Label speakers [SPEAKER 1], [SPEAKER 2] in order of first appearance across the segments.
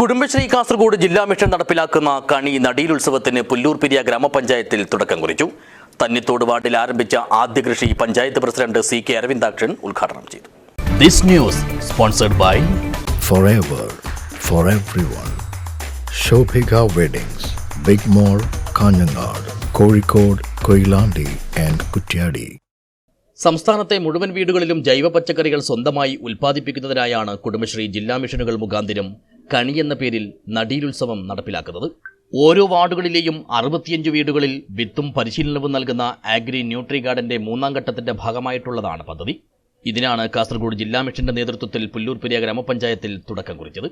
[SPEAKER 1] കുടുംബശ്രീ കാസർഗോഡ് ജില്ലാ മിഷൻ നടപ്പിലാക്കുന്ന കണി നടീലുത്സവത്തിന് പുല്ലൂർ പിരിയ ഗ്രാമപഞ്ചായത്തിൽ തുടക്കം കുറിച്ചു. തന്നിത്തോട് വാർഡിൽ ആരംഭിച്ച ആദ്യ കൃഷി panchayat president C K Aravindakshan ഉദ്ഘാടനം ചെയ്തു. This news sponsored by
[SPEAKER 2] forever for everyone Shobhika weddings big mall Kanhangad Kozhikode Koyilandy and Kuttiadi
[SPEAKER 1] സംസ്ഥാനത്തെ മുഴുവൻ വീടുകളിലും ജൈവ പച്ചക്കറികൾ സ്വന്തമായി ഉൽപ്പാദിപ്പിക്കുന്നതിനായാണ് കുടുംബശ്രീ ജില്ലാ മിഷനുകൾ മുഖാന്തിരം കണി എന്ന പേരിൽ നടീലുത്സവം നടപ്പിലാക്കുന്നത്. ഓരോ വാർഡുകളിലെയും അറുപത്തിയഞ്ച് വീടുകളിൽ വിത്തും പരിശീലനവും നൽകുന്ന ആഗ്രി ന്യൂട്രി ഗാർഡന്റെ മൂന്നാം ഘട്ടത്തിന്റെ ഭാഗമായിട്ടുള്ളതാണ് പദ്ധതി. ഇതിനാണ് കാസർഗോഡ് ജില്ലാ മിഷന്റെ നേതൃത്വത്തിൽ പുല്ലൂർപ്പെരിയ ഗ്രാമപഞ്ചായത്തിൽ തുടക്കം കുറിച്ചത്.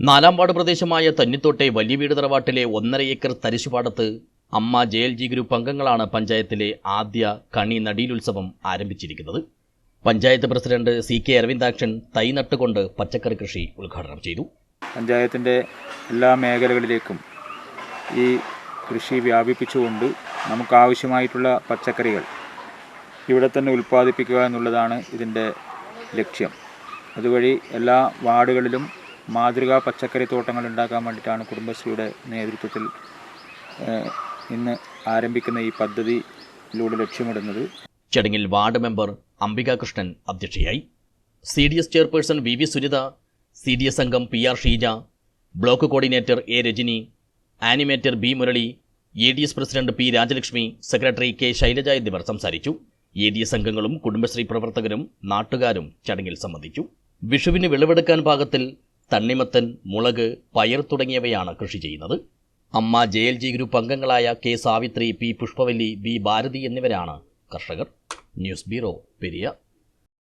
[SPEAKER 1] നാലാം വാർഡ് പ്രദേശമായ തന്നിത്തോട്ടെ വലിയ വീട് തറവാട്ടിലെ ഒന്നര ഏക്കർ തരിശുപാടത്ത് അമ്മ ജെ എൽ ജി ഗ്രൂപ്പ് അംഗങ്ങളാണ് പഞ്ചായത്തിലെ ആദ്യ കണി നടീലുത്സവം ആരംഭിച്ചിരിക്കുന്നത്. Panchayat president C K Aravindakshan തൈ നട്ടുകൊണ്ട് പച്ചക്കറി കൃഷി ഉദ്ഘാടനം ചെയ്തു.
[SPEAKER 3] പഞ്ചായത്തിന്റെ എല്ലാ മേഖലകളിലേക്കും ഈ കൃഷി വ്യാപിപ്പിച്ചുകൊണ്ട് നമുക്കാവശ്യമായിട്ടുള്ള പച്ചക്കറികൾ ഇവിടെ തന്നെ ഉൽപ്പാദിപ്പിക്കുക എന്നുള്ളതാണ് ഇതിന്റെ ലക്ഷ്യം. അതുവഴി എല്ലാ വാർഡുകളിലും മാതൃകാ പച്ചക്കറി തോട്ടങ്ങൾ ഉണ്ടാക്കാൻ വേണ്ടിയിട്ടാണ് കുടുംബശ്രീയുടെ നേതൃത്വത്തിൽ ഇന്ന് ആരംഭിക്കുന്ന ഈ പദ്ധതിയിലൂടെ ലക്ഷ്യമിടുന്നത്.
[SPEAKER 1] ചടങ്ങിൽ വാർഡ് മെമ്പർ അംബികാകൃഷ്ണൻ അധ്യക്ഷയായി. C D S chairperson V V Sunitha C D S അംഗം P R Sheeja block coordinator A Rajani animator B Murali A D S president P Rajalakshmi secretary K Shailaja എന്നിവർ സംസാരിച്ചു. A D S അംഗങ്ങളും കുടുംബശ്രീ പ്രവർത്തകരും നാട്ടുകാരും ചടങ്ങിൽ സംബന്ധിച്ചു. വിഷുവിന് വിളവെടുക്കാൻ പാകത്തിൽ തണ്ണിമത്തൻ മുളക് പയർ തുടങ്ങിയവയാണ് കൃഷി ചെയ്യുന്നത്. അമ്മ ജെ എൽ ജി ഗ്രൂപ്പ് അംഗങ്ങളായ K Savitri P Pushpavalli B Bharathi എന്നിവരാണ് കർഷകർ. News bureau Periya.